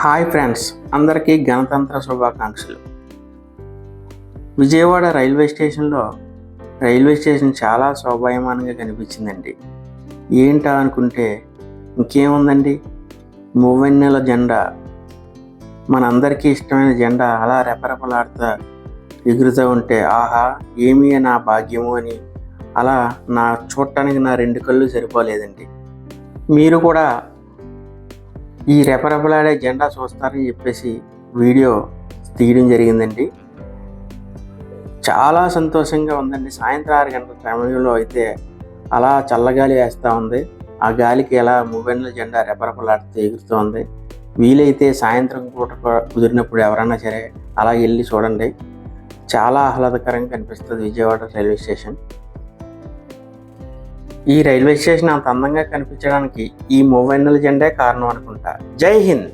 Hi friends అందరికీ గణతంత్ర శుభాకాంక్షలు. విజయవాడ రైల్వే స్టేషన్లో రైల్వే స్టేషన్ చాలా శోభాయమానంగా కనిపించిందండి. ఏంటా అనుకుంటే ఇంకేముందండి? మూవెన్నెల జెండా. మనందరికీ ఇష్టమైన జెండా అలా రెపరెపలాడుతా ఎగురుతూ ఉంటే ఆహా ఏమీ నా భాగ్యము అని అలా నా చూడటానికి నా రెండు కళ్ళు సరిపోలేదండి. మీరు కూడా ఈ రెపరెపలాడే జెండా చూస్తారని చెప్పేసి వీడియో తీయడం జరిగిందండి. చాలా సంతోషంగా ఉందండి. సాయంత్రం ఆరు గంటల సమయంలో అయితే అలా చల్లగాలి వేస్తూ ఉంది. ఆ గాలికి ఎలా మూవెన్ల జెండా రెపరెపలాడుతూ ఎగురుతూ ఉంది. వీలైతే సాయంత్రం పూట కుదిరినప్పుడు ఎవరైనా సరే అలా వెళ్ళి చూడండి. చాలా ఆహ్లాదకరంగా కనిపిస్తుంది విజయవాడ రైల్వే స్టేషన్. ఈ రైల్వే స్టేషన్ అంత అందంగా కనిపించడానికి ఈ మూవెన్నెల జెండే కారణం అనుకుంటా. జై హింద్!